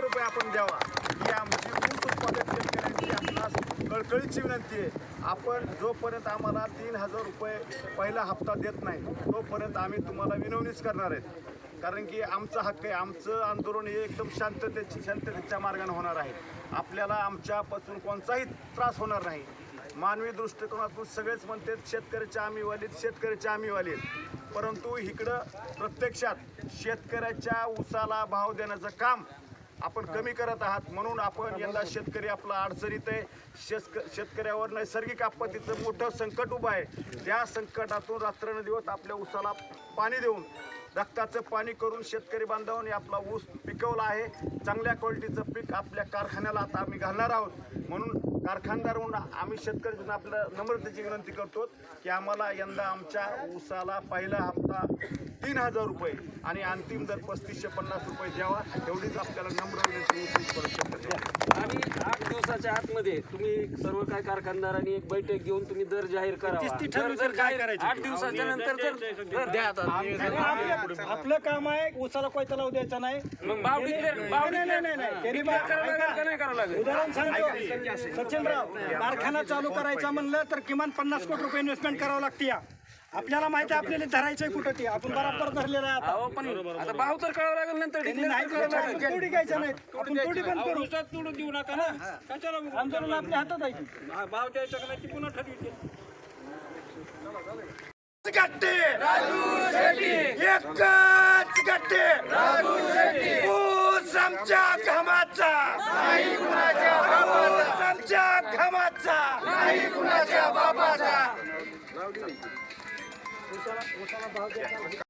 रुपये आपण द्यावा. ही आमची ऊस उत्पादक शेतकऱ्यांची आपणास कळकळीची विनंती आहे. आपण जोपर्यंत आम्हाला तीन हजार रुपये पहिला हप्ता देत नाही तोपर्यंत आम्ही तुम्हाला विनवणीच करणार आहेत. कारण की आमचा हक्क आहे आमचं आंदोलन हे एकदम शांततेची शांततेच्या मार्गाने होणार आहे. आपल्याला आमच्यापासून कोणताही त्रास होणार नाही. मानवी दृष्टिकोनातून सगळेच म्हणतात शेतकऱ्याच्या आम्ही वालीत शेतकऱ्याच्या आम्ही वालीत. परंतु इकडं प्रत्यक्षात शेतकऱ्याच्या ऊसाला भाव देण्याचं काम आपण कमी करत आहात. म्हणून आपण यंदा शेतकरी आपला अडचणीत आहे. शेतक शेतकऱ्यावर नैसर्गिक आपत्तीचं मोठं संकट उभं आहे. त्या संकटातून रात्रंदिवस आपल्या ऊसाला पाणी देऊन रक्ताचं पाणी करून शेतकरी बांधवांनी आपला ऊस पिकवला आहे. चांगल्या क्वालिटीचं पीक आपल्या कारखान्याला आता आम्ही घालणार आहोत. म्हणून कारखानदार म्हणून आम्ही शेतकरी आपल्या नम्रतेची विनंती करतो की आम्हाला यंदा आमच्या ऊसाला पहिला हप्ता तीन हजार रुपये आणि अंतिम दर पस्तीसशे पन्नास रुपये द्यावा. एवढीच आपल्याला नम्र विनंती करू शकतो आणि दिवसाच्या आतमध्ये तुम्ही सर्व काय कारखानदारांनी एक बैठक घेऊन तुम्ही दर जाहीर जर- जाहीर- आठ दिवसाच्या नंतर जर दर द्या आता. आपलं आपलं काम आहे उसाला कोयता लावू द्यायचा नाही. मग डिक्लेअर भाव नाही, नाही, नाही, नाही. त्यांनी डिक्लेअर बा- करावं लागेल का नाही करावं लागेल. उदाहरण सांगतो. सचिनराव कारखाना चालू करायचा म्हणलं तर किमान पन्नास कोटी रुपये इन्व्हेस्टमेंट करावं लागते या. आपल्याला माहिती आहे आपल्याला धरायचंय कुठं ते? आपण बरोबर धरलेलं आहे आता. अहो पण आता भाव तर कळावं लागेल नंतर त्यांनी नाही करावं करायचं, लागेल. आपण तोडी घ्यायच्या नाहीत आपण तोडी पण करू. तोडून देऊ नका ना. आंदोलन आपल्या हातात आहे. भाव द्यायचा का नाही ती पुन्हा ठरवी गट्टे. एकच गट्टे. ऊस आमच्या घमाचा. ऊस आमच्या घमाचा. 我上了我上了房间